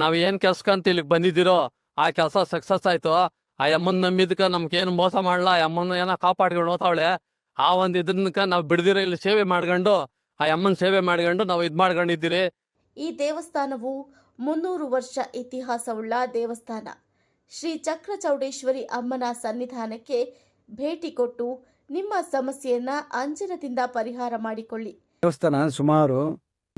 ನಾವ್ ಏನ್ ಕೆಲ್ಸಕ್ಕಂತ ಇಲ್ಲಿಗೆ ಬಂದಿದ್ದೀರೋ ಆ ಕೆಲಸ ಸಕ್ಸಸ್ ಆಯ್ತು. ಆ ಅಮ್ಮನ್ ನಂಬಿದ್ಕ ನಮ್ಗೇನು ಮೋಸ ಮಾಡ್ಲಾ? ಯಮ್ಮನ ಅಮ್ಮನ ಏನೋ ಕಾಪಾಡ್ಕೊಂಡು ಹೋತಾವಳೆ ಆ ಒಂದ್ ಇದನ್ನಕ ನಾವ್ ಬಿಡದಿರ ಇಲ್ಲಿ ಸೇವೆ ಮಾಡ್ಕೊಂಡು ಆ ಅಮ್ಮನ್ ಸೇವೆ ಮಾಡ್ಕೊಂಡು ನಾವು ಇದ್ ಮಾಡ್ಕೊಂಡಿದ್ದೀರಿ. ಈ ದೇವಸ್ಥಾನವು ಮುನ್ನೂರು ವರ್ಷ ಇತಿಹಾಸವುಳ್ಳ ದೇವಸ್ಥಾನ. ಶ್ರೀ ಚಕ್ರ ಚೌಡೇಶ್ವರಿ ಅಮ್ಮನ ಸನ್ನಿಧಾನಕ್ಕೆ ಭೇಟಿ ಕೊಟ್ಟು ನಿಮ್ಮ ಸಮಸ್ಯೆಯನ್ನ ಅಂಜನದಿಂದ ಪರಿಹಾರ ಮಾಡಿಕೊಳ್ಳಿ. ದೇವಸ್ಥಾನ ಸುಮಾರು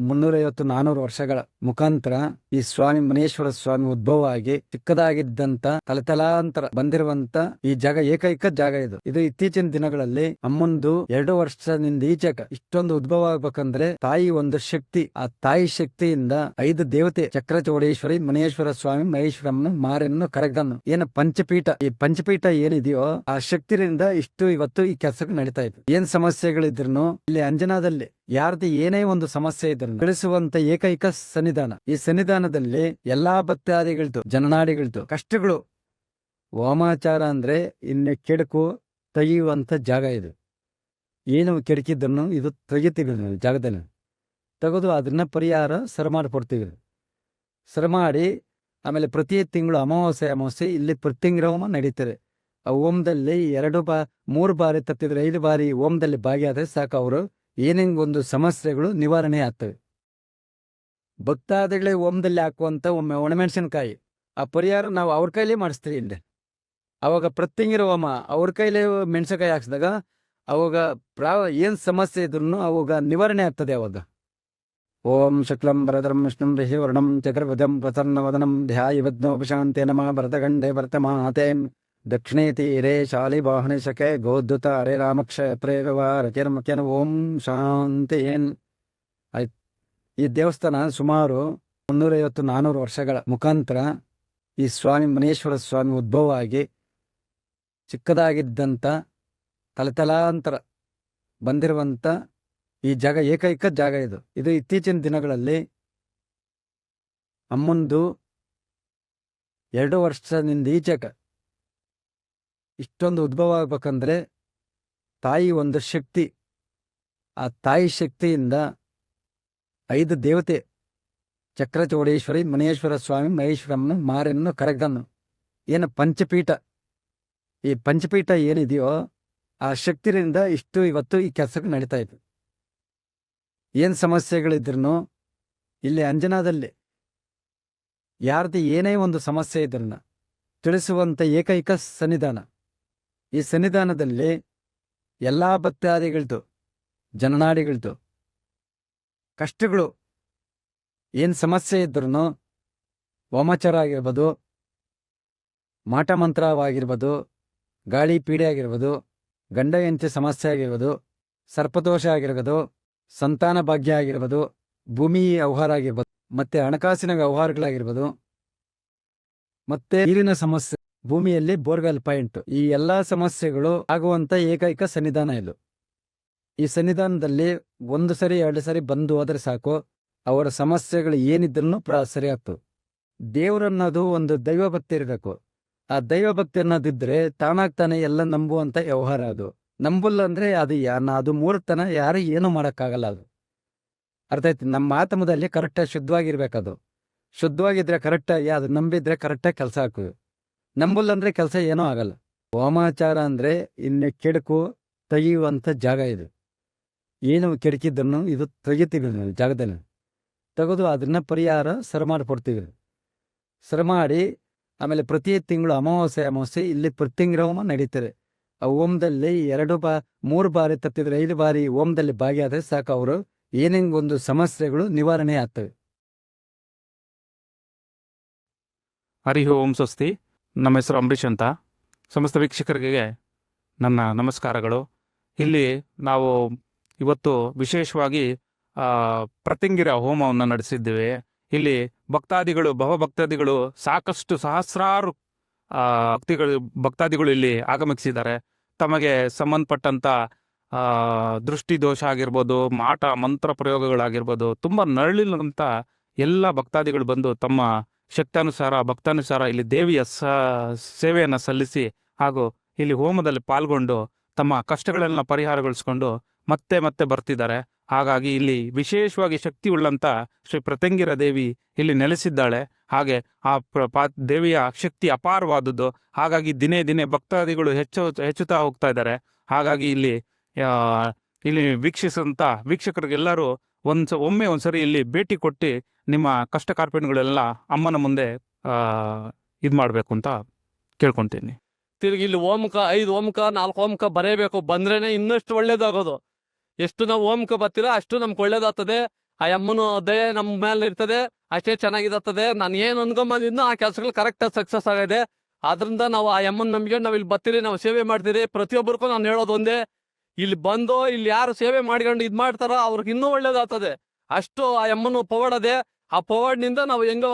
ಮುನ್ನೂರೈವತ್ತು ನಾನೂರು ವರ್ಷಗಳ ಮುಖಾಂತರ ಈ ಸ್ವಾಮಿ ಮನೇಶ್ವರ ಸ್ವಾಮಿ ಉದ್ಭವ ಆಗಿ ಚಿಕ್ಕದಾಗಿದ್ದಂತ ತಲೆತಲಾಂತರ ಬಂದಿರುವಂತ ಈ ಜಾಗ, ಏಕೈಕ ಜಾಗ ಇದು. ಇದು ಇತ್ತೀಚಿನ ದಿನಗಳಲ್ಲಿ ಅಮ್ಮಂದು ಎರಡು ವರ್ಷದಿಂದ ಈಚೆಗ ಇಷ್ಟೊಂದು ಉದ್ಭವ ಆಗ್ಬೇಕಂದ್ರೆ ತಾಯಿ ಒಂದು ಶಕ್ತಿ, ಆ ತಾಯಿ ಶಕ್ತಿಯಿಂದ ಐದು ದೇವತೆ ಚಕ್ರಚೌಡೇಶ್ವರಿ, ಮನೇಶ್ವರ ಸ್ವಾಮಿ, ಮಹೇಶ್ವರಮ್ಮನ ಮಾರನ್ನು ಕರಗದನ್ನು ಏನ ಪಂಚಪೀಠ, ಈ ಪಂಚಪೀಠ ಏನಿದೆಯೋ ಆ ಶಕ್ತಿಯಿಂದ ಇಷ್ಟು ಇವತ್ತು ಈ ಕೆಲಸಕ್ಕೆ ನಡೀತಾ ಇದೆ. ಏನ್ ಸಮಸ್ಯೆಗಳಿದ್ರು ಇಲ್ಲಿ ಅಂಜನಾದಲ್ಲಿ ಯಾರ್ದು ಏನೇ ಒಂದು ಸಮಸ್ಯೆ ಇದ್ರೂ ತಿಳಿಸುವಂತ ಏಕೈಕ ಸನ್ನಿಧಾನ. ಈ ಸನ್ನಿಧಾನದಲ್ಲಿ ಎಲ್ಲಾ ಭಕ್ತಾದಿಗಳದ್ದು ಜನನಾಡಿಗಳದ್ದು ಕಷ್ಟಗಳು ವಾಮಾಚಾರ ಅಂದ್ರೆ ಇನ್ನು ಕೆಡಕು ತೆಗೆಯುವಂತ ಜಾಗ ಇದು. ಏನು ಕೆಡಕಿದ್ರು ಇದು ತೆಗಿತೀವಿ ಜಾಗದಲ್ಲಿ. ತೆಗೆದು ಅದನ್ನ ಪರಿಹಾರ ಸರ ಮಾಡಿಕೊಡ್ತೀವಿ. ಸರ ಮಾಡಿ ಆಮೇಲೆ ಪ್ರತಿ ತಿಂಗಳು ಅಮಾವಾಸ್ಯೆ ಅಮಾವಾಸ್ಯೆ ಇಲ್ಲಿ ಪ್ರತಿಂಗ್ರ ಹೋಮ ನಡೀತದೆ. ಆ ಓಮ್ದಲ್ಲಿ ಎರಡು ಬಾ, ಮೂರು ಬಾರಿ ತತ್ತಿದ್ರೆ ಐದು ಬಾರಿ ಓಮ್ದಲ್ಲಿ ಭಾಗಿಯಾದ್ರೆ ಸಾಕು ಅವರು. ಏನೇನ್ ಒಂದು ಸಮಸ್ಯೆಗಳು ನಿವಾರಣೆ ಆಗ್ತವೆ. ಭಕ್ತಾದಿಗಳೇ ಹೋಮದಲ್ಲಿ ಹಾಕುವಂಥ ಒಮ್ಮೆ ಒಣಮೆಣಸಿನಕಾಯಿ. ಆ ಪರಿಹಾರ ನಾವು ಅವ್ರ ಕೈಲೇ ಮಾಡಿಸ್ತೀವಿ ಇಲ್ಲಿ ಅವಾಗ ಪ್ರತಿಂಗಿರ ಹೋಮ ಅವ್ರ ಕೈಲೇ ಮೆಣಸಿನಕಾಯಿ ಹಾಕ್ಸಿದಾಗ ಅವಾಗ ಪ್ರಾವ ಏನು ಸಮಸ್ಯೆ ಇದ್ರೂ ಅವಾಗ ನಿವಾರಣೆ ಆಗ್ತದೆ ಅವಾಗ. ಓಂ ಶುಕ್ಲಂ ಭರತರಂ ವಿಷ್ಣುಂ ಋಷಿವರ್ಣಂ ವದನಂ ಪ್ರಸನ್ನವದನಂ ಧ್ಯಾಯವದ್ನೋಪಶಾಂತೆ ನಮಃ ಭರತಗಂಡೆ ಭರತಮಾತೆ ದಕ್ಷಿಣೇ ತೀರೆ ಶಾಲಿವಾಹನೆ ಶಕೆ ಗೋದ್ದುತ ರಾಮಕ್ಷ ಪ್ರೇರವ ರತಿರ್ಮಕ್ಯನ ಓಂ ಶಾಂತಿ ಏನ್ ಈ ದೇವಸ್ಥಾನ ಸುಮಾರು ಮುನ್ನೂರೈವತ್ತು ನಾನ್ನೂರು ವರ್ಷಗಳ ಮುಖಾಂತರ ಈ ಸ್ವಾಮಿ ಮನೇಶ್ವರ ಸ್ವಾಮಿ ಉದ್ಭವ ಆಗಿ ಚಿಕ್ಕದಾಗಿದ್ದಂಥ ತಲೆತಲಾಂತರ ಬಂದಿರುವಂಥ ಈ ಜಾಗ, ಏಕೈಕ ಜಾಗ ಇದು. ಇದು ಇತ್ತೀಚಿನ ದಿನಗಳಲ್ಲಿ ಅಮ್ಮಂದು ಎರಡು ವರ್ಷದಿಂದ ಈಚೆಗ ಇಷ್ಟೊಂದು ಉದ್ಭವ ಆಗ್ಬೇಕಂದ್ರೆ ತಾಯಿ ಒಂದು ಶಕ್ತಿ. ಆ ತಾಯಿ ಶಕ್ತಿಯಿಂದ ಐದು ದೇವತೆ, ಚಕ್ರಚೌಡೇಶ್ವರಿ, ಮನೇಶ್ವರ ಸ್ವಾಮಿ, ಮಹೇಶ್ವರಮ್ಮನ ಮಾರನ್ನು ಕರಗದನ್ನು ಏನು ಪಂಚಪೀಠ? ಈ ಪಂಚಪೀಠ ಏನಿದೆಯೋ ಆ ಶಕ್ತಿಯಿಂದ ಇಷ್ಟು ಇವತ್ತು ಈ ಕೆಲಸಕ್ಕೆ ನಡೀತಾ ಇತ್ತು ಏನು ಸಮಸ್ಯೆಗಳಿದ್ರು ಇಲ್ಲಿ ಅಂಜನಾದಲ್ಲಿ. ಯಾರ್ದು ಏನೇ ಒಂದು ಸಮಸ್ಯೆ ಇದ್ರನ್ನ ತಿಳಿಸುವಂತ ಏಕೈಕ ಸನ್ನಿಧಾನ. ಈ ಸನ್ನಿಧಾನದಲ್ಲಿ ಎಲ್ಲಾ ಭಕ್ತಾದಿಗಳದ್ದು ಜನನಾಡಿಗಳದ್ದು ಕಷ್ಟಗಳು ಏನ್ ಸಮಸ್ಯೆ ಇದ್ರೂ ವಾಮಾಚಾರ ಆಗಿರ್ಬೋದು, ಮಾಟ ಮಂತ್ರವಾಗಿರ್ಬೋದು, ಗಾಳಿ ಪೀಡೆ ಆಗಿರ್ಬೋದು, ಗಂಡ ಹೆಂಡತಿ ಸಮಸ್ಯೆ ಆಗಿರ್ಬೋದು, ಸರ್ಪದೋಷ ಆಗಿರ್ಬೋದು, ಸಂತಾನ ಭಾಗ್ಯ ಆಗಿರ್ಬೋದು, ಭೂಮಿ ವ್ಯವಹಾರ ಆಗಿರ್ಬೋದು, ಮತ್ತೆ ಹಣಕಾಸಿನ ವ್ಯವಹಾರಗಳಾಗಿರ್ಬೋದು, ಮತ್ತೆ ನೀರಿನ ಸಮಸ್ಯೆ ಭೂಮಿಯಲ್ಲಿ ಬೋರ್ವೆಲ್ ಪಾಯಿಂಟ್. ಈ ಎಲ್ಲಾ ಸಮಸ್ಯೆಗಳು ಆಗುವಂತ ಏಕೈಕ ಸನ್ನಿಧಾನ ಇದು. ಈ ಸನ್ನಿಧಾನದಲ್ಲಿ ಒಂದು ಸರಿ, ಎರಡು ಸರಿ ಬಂದು ಹೋದರೆ ಸಾಕು. ಅವರ ಸಮಸ್ಯೆಗಳು ಏನಿದ್ರೂ ಪ್ರ, ಸರಿ ಆಗ್ತವೆ ದೇವರನ್ನೋದು ಒಂದು ದೈವ ಭಕ್ತಿ ಇರಬೇಕು. ಆ ದೈವ ಭಕ್ತಿ ಅನ್ನೋದಿದ್ರೆ ತಾನಾಗ್ತಾನೆ ಎಲ್ಲ ನಂಬುವಂತ ವ್ಯವಹಾರ ಅದು. ನಂಬಲ್ಲ ಅಂದ್ರೆ ಅದು ಅದು ಮೂರ್ತನ ಯಾರು ಏನು ಮಾಡೋಕ್ಕಾಗಲ್ಲ ಅದು. ಅರ್ಥ ಆಯ್ತು? ನಮ್ಮ ಆತ್ಮದಲ್ಲಿ ಕರೆಕ್ಟಾಗಿ ಶುದ್ಧವಾಗಿರ್ಬೇಕದು. ಶುದ್ಧವಾಗಿದ್ರೆ ಕರೆಕ್ಟಾಗಿ, ಅದು ನಂಬಿದ್ರೆ ಕರೆಕ್ಟಾಗಿ ಕೆಲಸ ಆಗ್ತದೆ. ನಂಬಲ್ಲ ಅಂದ್ರೆ ಕೆಲಸ ಏನೂ ಆಗಲ್ಲ. ವಾಮಾಚಾರ ಅಂದ್ರೆ ಇನ್ನು ಕೆಡಕು ತೆಗೆಯುವಂತ ಜಾಗ ಇದು. ಏನು ಕೆಡಕಿದ್ದನ್ನು ಇದು ತೆಗಿತೀವಿ ಜಾಗದಲ್ಲಿ. ತೆಗೆದು ಅದನ್ನ ಪರಿಹಾರ ಸರ ಮಾಡಿಕೊಡ್ತೀವಿ ಸರಮಾಡಿ ಆಮೇಲೆ ಪ್ರತಿ ತಿಂಗಳು ಅಮಾವಾಸ್ಯೆ ಅಮಾವಾಸ್ಯೆ ಇಲ್ಲಿ ಪ್ರತಿಂಗ್ರ ಹೋಮ ನಡೀತಾರೆ ಆ ಓಮ್ದಲ್ಲಿ ಎರಡು ಬಾ, ಮೂರು ಬಾರಿ ತಪ್ಪಿದ್ರೆ ಐದು ಬಾರಿ ಓಮದಲ್ಲಿ ಭಾಗಿಯಾದ್ರೆ ಸಾಕು ಅವರು. ಏನೇನು ಒಂದು ಸಮಸ್ಯೆಗಳು ನಿವಾರಣೆ ಆಗ್ತವೆ. ಹರಿ ಓಂ ಸ್ವಸ್ತಿ. ನಮ್ಮ ಹೆಸರು ಅಂಬರೀಷ್ ಅಂತ. ಸಮಸ್ತ ವೀಕ್ಷಕರಿಗೆ ನನ್ನ ನಮಸ್ಕಾರಗಳು. ಇಲ್ಲಿ ನಾವು ಇವತ್ತು ವಿಶೇಷವಾಗಿ ಪ್ರತಿಂಗಿರ ಹೋಮವನ್ನು ನಡೆಸಿದ್ದೇವೆ. ಇಲ್ಲಿ ಭಕ್ತಾದಿಗಳು, ಭವಭಕ್ತಾದಿಗಳು ಸಾಕಷ್ಟು ಸಹಸ್ರಾರು ಭಕ್ತಿಗಳು, ಭಕ್ತಾದಿಗಳು ಇಲ್ಲಿ ಆಗಮಿಸಿದ್ದಾರೆ. ತಮಗೆ ಸಂಬಂಧಪಟ್ಟಂಥ ದೃಷ್ಟಿ ದೋಷ ಆಗಿರ್ಬೋದು, ಮಾಟ, ಮಂತ್ರ ಪ್ರಯೋಗಗಳಾಗಿರ್ಬೋದು, ತುಂಬ ನರಳಿಲ್ಲಂತ ಎಲ್ಲ ಭಕ್ತಾದಿಗಳು ಬಂದು ತಮ್ಮ ಶಕ್ತಾನುಸಾರ, ಭಕ್ತಾನುಸಾರ ಇಲ್ಲಿ ದೇವಿಯ ಸ, ಸೇವೆಯನ್ನು ಸಲ್ಲಿಸಿ ಹಾಗೂ ಇಲ್ಲಿ ಹೋಮದಲ್ಲಿ ಪಾಲ್ಗೊಂಡು ತಮ್ಮ ಕಷ್ಟಗಳನ್ನ ಪರಿಹಾರಗೊಳಿಸ್ಕೊಂಡು ಮತ್ತೆ ಮತ್ತೆ ಬರ್ತಿದ್ದಾರೆ. ಹಾಗಾಗಿ ಇಲ್ಲಿ ವಿಶೇಷವಾಗಿ ಶಕ್ತಿ ಉಳ್ಳಂತ ಶ್ರೀ ಪ್ರತಂಗಿರ ದೇವಿ ಇಲ್ಲಿ ನೆಲೆಸಿದ್ದಾಳೆ. ಹಾಗೆ ಆ ಪ್ರ- ದೇವಿಯ ಶಕ್ತಿ ಅಪಾರವಾದದ್ದು. ಹಾಗಾಗಿ ದಿನೇ ದಿನೇ ಭಕ್ತಾದಿಗಳು ಹೆಚ್ಚು, ಹೆಚ್ಚುತ್ತಾ ಹೋಗ್ತಾ ಇದ್ದಾರೆ. ಹಾಗಾಗಿ ಇಲ್ಲಿ ಇಲ್ಲಿ ವೀಕ್ಷಿಸಂತ ವೀಕ್ಷಕರಿಗೆಲ್ಲರೂ ಒಂದ್ಸ ಒಮ್ಮೆ ಒಂದ್ಸರಿ ಇಲ್ಲಿ ಭೇಟಿ ಕೊಟ್ಟು ನಿಮ್ಮ ಕಷ್ಟ ಕಾರ್ಪಣ್ಯಗಳೆಲ್ಲ ಅಮ್ಮನ ಮುಂದೆ ಇದು ಮಾಡಬೇಕು ಅಂತ ಕೇಳ್ಕೊಂತೀನಿ. ತಿರ್ಗಿ ಇಲ್ಲಿ ಓಂಕ, ಐದು ಓಂಕ, ನಾಲ್ಕು ಓಂಕ ಬರೆಯಬೇಕು. ಬಂದ್ರೇನೆ ಇನ್ನಷ್ಟು ಒಳ್ಳೇದಾಗೋದು. ಎಷ್ಟು ನಾವು ಓಂಕ ಬರ್ತೀರೋ ಅಷ್ಟು ನಮ್ಗೆ ಒಳ್ಳೇದಾಗ್ತದೆ. ಆ ಅಮ್ಮನ ದಯೆ ನಮ್ಮ ಮೇಲೆ ಇರ್ತದೆ. ಅಷ್ಟೇ ಚೆನ್ನಾಗಿದತ್ತದೆ ನಾನು ಏನು ಅನ್ಕೊಂಬಂದಿದ್ನೋ ಆ ಕೆಲಸಗಳು ಕರೆಕ್ಟಾಗಿ ಸಕ್ಸಸ್ ಆಗಿದೆ. ಆದ್ರಿಂದ ನಾವು ಆ ಅಮ್ಮನ ನಮ್ಗೆ ನಾವು ಇಲ್ಲಿ ಬರ್ತೀರಿ, ನಾವು ಸೇವೆ ಮಾಡ್ತೀರಿ. ಪ್ರತಿಯೊಬ್ಬರಿಗೂ ನಾನು ಹೇಳೋದು ಒಂದೇ. ಇಲ್ಲಿ ಬಂದು, ಇಲ್ಲಿ ಯಾರು ಸೇವೆ ಮಾಡ್ಕೊಂಡು ಇದು ಮಾಡ್ತಾರೋ ಅವ್ರಿಗೆ ಇನ್ನೂ ಒಳ್ಳೇದಾಗ್ತದೆ. ಅಷ್ಟು ಆ ಎಮ್ಮನ್ನು ಪವಾಡದೆ, ಆ ಪವಾಡ್ನಿಂದ ನಾವು ಹೆಂಗೋ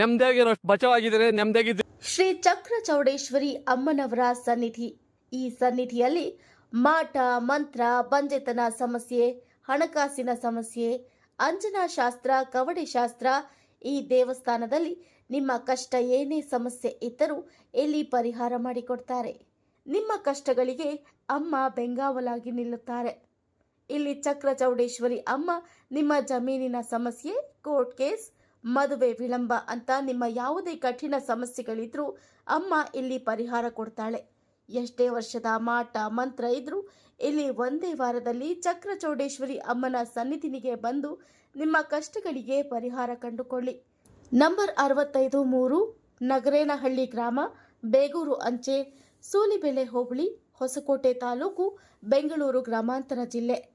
ನೆಮ್ಮದಿಯಾಗಿರೋಷ್ಟು ಬಚಾವಾಗಿದ್ದೀರಿ, ನೆಮ್ಮದಿಯಾಗಿದ್ದೀರಿ. ಶ್ರೀ ಚಕ್ರ ಚೌಡೇಶ್ವರಿ ಅಮ್ಮನವರ ಸನ್ನಿಧಿ. ಈ ಸನ್ನಿಧಿಯಲ್ಲಿ ಮಾಟ, ಮಂತ್ರ, ಬಂಜೆತನ ಸಮಸ್ಯೆ, ಹಣಕಾಸಿನ ಸಮಸ್ಯೆ, ಅಂಜನಾ ಶಾಸ್ತ್ರ, ಕವಡೆ ಶಾಸ್ತ್ರ, ಈ ದೇವಸ್ಥಾನದಲ್ಲಿ ನಿಮ್ಮ ಕಷ್ಟ ಏನೇ ಸಮಸ್ಯೆ ಇದ್ದರೂ ಇಲ್ಲಿ ಪರಿಹಾರ ಮಾಡಿಕೊಡ್ತಾರೆ? ನಿಮ್ಮ ಕಷ್ಟಗಳಿಗೆ ಅಮ್ಮ ಬೆಂಗಾವಲಾಗಿ ನಿಲ್ಲುತ್ತಾರೆ. ಇಲ್ಲಿ ಚಕ್ರ ಚೌಡೇಶ್ವರಿ ಅಮ್ಮ, ನಿಮ್ಮ ಜಮೀನಿನ ಸಮಸ್ಯೆ ಕೋರ್ಟ್ ಕೇಸ್ ಮದುವೆ ವಿಳಂಬ ಅಂತ ನಿಮ್ಮ ಯಾವುದೇ ಕಠಿಣ ಸಮಸ್ಯೆಗಳಿದ್ರೂ ಅಮ್ಮ ಇಲ್ಲಿ ಪರಿಹಾರ ಕೊಡ್ತಾಳೆ. ಎಷ್ಟೇ ವರ್ಷದ ಮಾಟ, ಮಂತ್ರ ಇದ್ರೂ ಇಲ್ಲಿ ಒಂದೇ ವಾರದಲ್ಲಿ ಚಕ್ರ ಚೌಡೇಶ್ವರಿ ಅಮ್ಮನ ಸನ್ನಿಧಿನಿಗೆ ಬಂದು ನಿಮ್ಮ ಕಷ್ಟಗಳಿಗೆ ಪರಿಹಾರ ಕಂಡುಕೊಳ್ಳಿ. ನಂಬರ್ ಅರವತ್ತೈದು ಮೂರು ನಗರೇನಹಳ್ಳಿ ಗ್ರಾಮ, ಬೇಗೂರು ಅಂಚೆ ಸೂಲಿಬೆಲೆ ಹೋಬಳಿ ಹೊಸಕೋಟೆ ತಾಲೂಕು ಬೆಂಗಳೂರು ಗ್ರಾಮಾಂತರ ಜಿಲ್ಲೆ.